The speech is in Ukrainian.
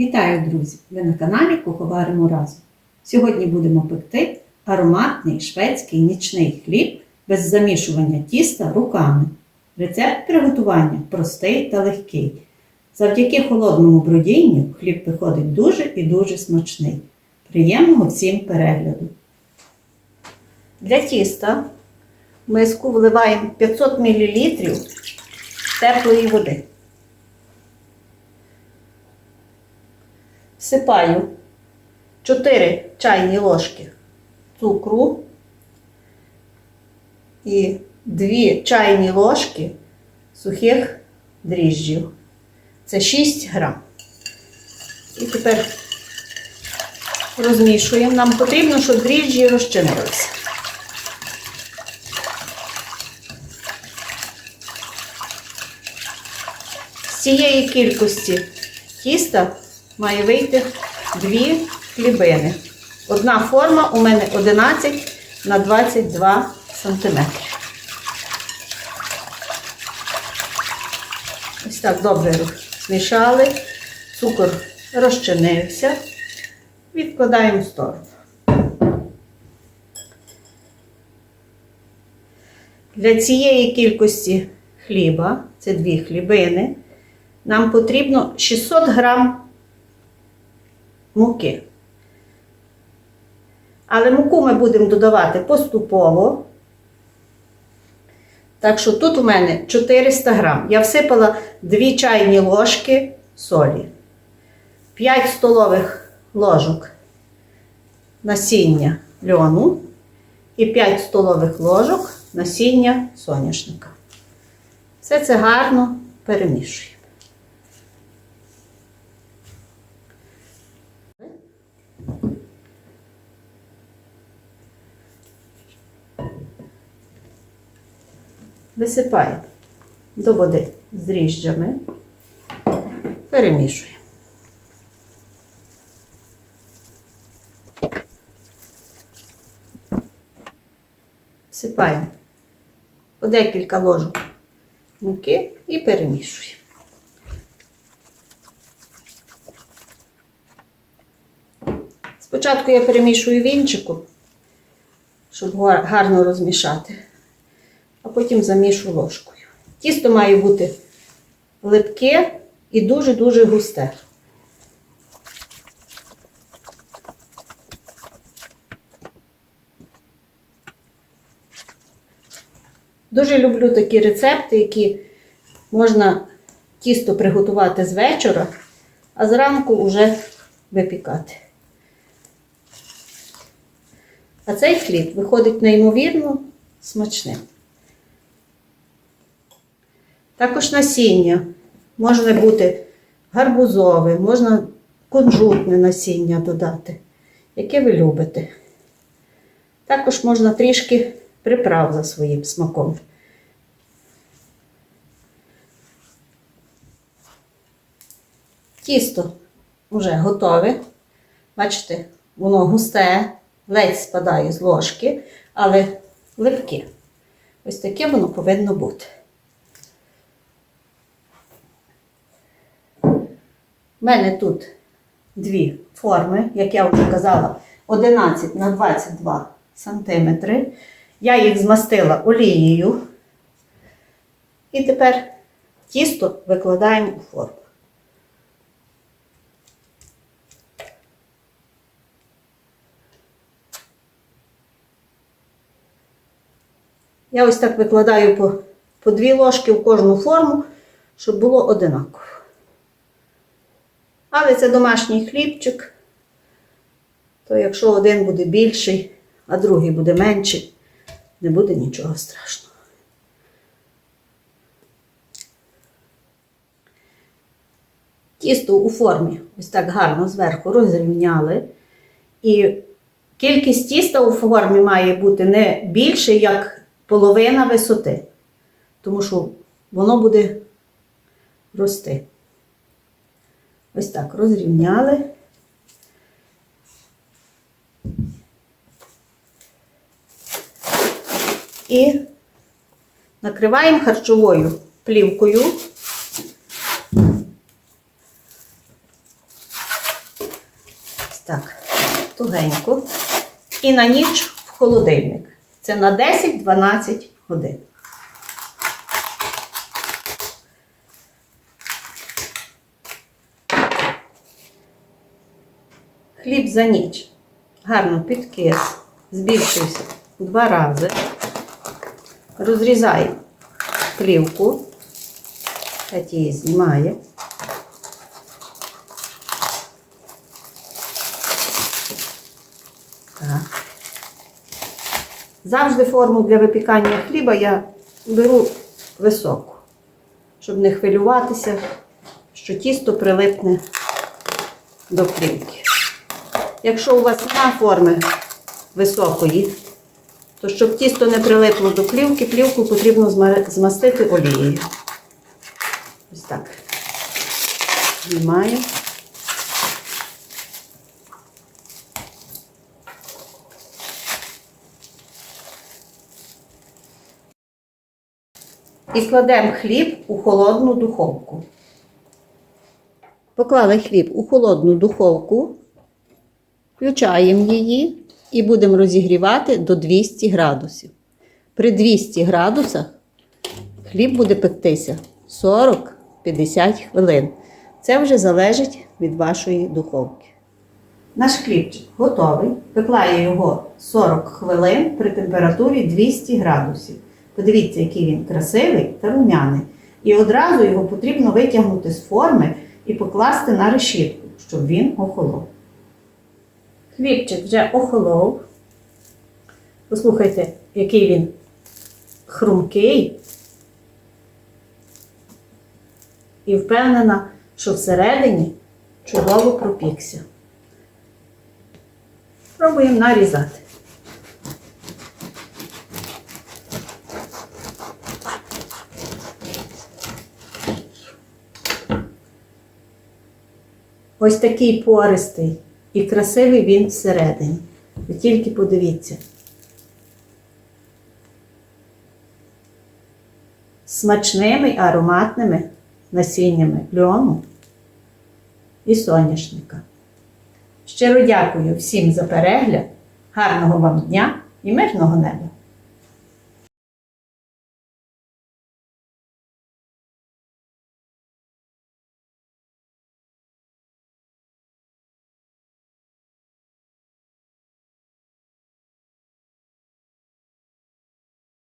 Вітаю, друзі! Ви на каналі Куховаримо разом. Сьогодні будемо пекти ароматний шведський нічний хліб без замішування тіста руками. Рецепт приготування простий та легкий. Завдяки холодному бродінню хліб виходить дуже і дуже смачний. Приємного всім перегляду! Для тіста в миску вливаємо 500 мл теплої води. Всипаю 4 чайні ложки цукру і 2 чайні ложки сухих дріжджів. Це 6 грам. І тепер розмішуємо. Нам потрібно, щоб дріжджі розчинилися. З цієї кількості тіста має вийти дві хлібини. Одна форма у мене 11 на 22 см. Ось так добре змішали. Цукор розчинився. Відкладаємо в сторону. Для цієї кількості хліба, це дві хлібини, нам потрібно 600 грам муки. Але муку ми будемо додавати поступово. Так що тут у мене 400 грам. Я всипала 2 чайні ложки солі, 5 столових ложок насіння льону і 5 столових ложок насіння соняшника. Все це гарно перемішуємо. Висипаємо до води з дріжджами, перемішуємо. Всипаємо по декілька ложок муки і перемішуємо. Спочатку я перемішую вінчиком, щоб гарно розмішати, а потім замішу ложкою. Тісто має бути липке і дуже-дуже густе. Дуже люблю такі рецепти, які можна тісто приготувати з вечора, а зранку вже випікати. А цей хліб виходить неймовірно смачним. Також насіння може бути гарбузове, можна кунжутне насіння додати, яке ви любите. Також можна трішки приправ за своїм смаком. Тісто вже готове. Бачите, воно густе, ледь спадає з ложки, але липке. Ось таке воно повинно бути. У мене тут дві форми, як я вже казала, 11 на 22 сантиметри. Я їх змастила олією. І тепер тісто викладаємо у форму. Я ось так викладаю по, по дві ложки в кожну форму, щоб було одинаково. Але це домашній хлібчик, то якщо один буде більший, а другий буде менший, не буде нічого страшного. Тісто у формі ось так гарно зверху розрівняли. І кількість тіста у формі має бути не більше, як половина висоти, тому що воно буде рости. Ось так розрівняли. І накриваємо харчовою плівкою Ось так, тугенько. І на ніч в холодильник. Це на 10-12 годин. Хліб за ніч. Гарно підкис, збільшився два рази. Розрізаємо плівку. Катя її знімає. Так. Завжди форму для випікання хліба я беру високу, щоб не хвилюватися, що тісто прилипне до плівки. Якщо у вас немає форми високої, то щоб тісто не прилипло до плівки, плівку потрібно змастити олією. Ось так. Знімаю. І кладемо хліб у холодну духовку. Поклали хліб у холодну духовку, включаємо її і будемо розігрівати до 200 градусів. При 200 градусах хліб буде пектися 40-50 хвилин. Це вже залежить від вашої духовки. Наш хлібчик готовий. Пекла я його 40 хвилин при температурі 200 градусів. Подивіться, який він красивий та рум'яний. І одразу його потрібно витягнути з форми і покласти на решітку, щоб він охолов. Хлібчик вже охолов. Послухайте, який він хрумкий. І впевнена, що всередині чудово пропікся. Пробуємо нарізати. Ось такий пористий і красивий він всередині. Ви тільки подивіться. Смачними ароматними насіннями льону і соняшника. Щиро дякую всім за перегляд, гарного вам дня і мирного неба!